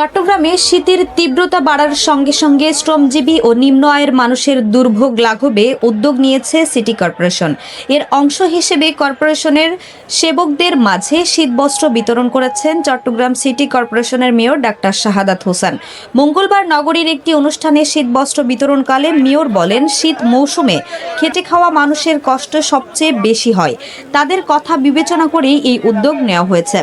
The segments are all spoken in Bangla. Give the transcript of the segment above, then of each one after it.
চট্টগ্রামে শীতের তীব্রতা বাড়ার সঙ্গে সঙ্গে শ্রমজীবী ও নিম্ন আয়ের মানুষের দুর্ভোগ লাঘবে উদ্যোগ নিয়েছে সিটি কর্পোরেশন। এর অংশ হিসেবে কর্পোরেশনের সেবকদের মাঝে শীতবস্ত্র বিতরণ করেছেন চট্টগ্রাম সিটি কর্পোরেশনের মেয়র ডাক্তার শাহাদাত হোসেন। মঙ্গলবার নগরীর একটি অনুষ্ঠানে শীতবস্ত্র বিতরণকালে মেয়র বলেন, শীত মৌসুমে খেটে খাওয়া মানুষের কষ্ট সবচেয়ে বেশি হয়। তাদের কথা বিবেচনা করেই এই উদ্যোগ নেওয়া হয়েছে।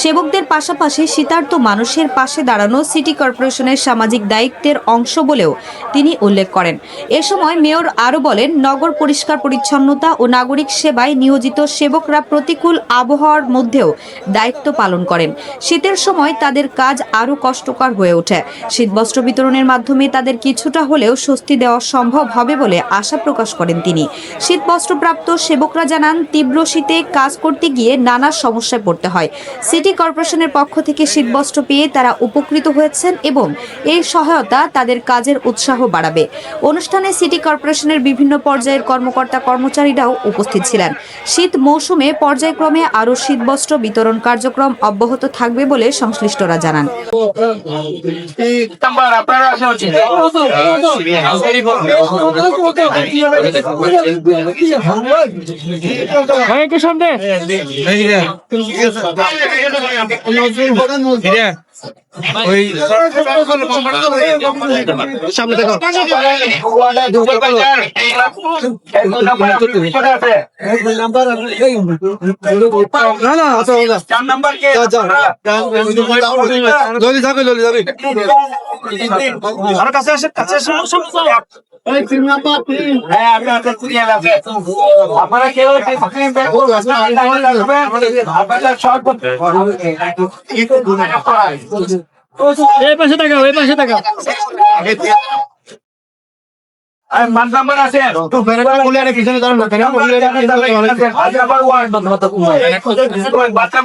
সেবকদের পাশাপাশি শীতার্ত মানুষের পাশে দাঁড়ানো সিটি কর্পোরেশনের সামাজিক দায়িত্বের অংশ বলেও তিনি উল্লেখ করেন। এ সময় মেয়র আরও বলেন, নগর পরিষ্কার পরিচ্ছন্নতা ও নাগরিক সেবায় নিয়োজিত সেবকরা প্রতিকূল আবহাওয়ার মধ্যেও দায়িত্ব পালন করেন। শীতের সময় তাদের কাজ আরও কষ্টকর হয়ে ওঠে। শীতবস্ত্র বিতরণের মাধ্যমে তাদের কিছুটা হলেও স্বস্তি দেওয়া সম্ভব হবে বলে আশা প্রকাশ করেন তিনি। শীতবস্ত্রপ্রাপ্ত সেবকরা জানান, তীব্র শীতে কাজ করতে গিয়ে নানা সমস্যায় পড়তে হয়। সিটি কর্পোরেশনের পক্ষ থেকে শীতবস্ত্র পেয়ে তারা উপকৃত হয়েছেন এবং এই সহায়তা তাদের কাজের উৎসাহ বাড়াবে অনুষ্ঠানে সিটি কর্পোরেশনের বিভিন্ন পর্যায়ের কর্মকর্তা কর্মচারীরাও উপস্থিত ছিলেন শীত মৌসুমে পর্যায়ক্রমে আরও শীতবস্ত্র বিতরণ কার্যক্রম অব্যাহত থাকবে বলে সংশ্লিষ্টরা জানান সামনে ওই সামনে দেখো না না আচ্ছা আচ্ছা চার নাম্বার কে যা যা জলদি যাবে জলদি যাবে আর কাছে আসে কাছে আসে হ্যাঁ আপনার কেউ শর্ট এই পাশে তাকাও এই পাশে তাকাও মান বাচ্চা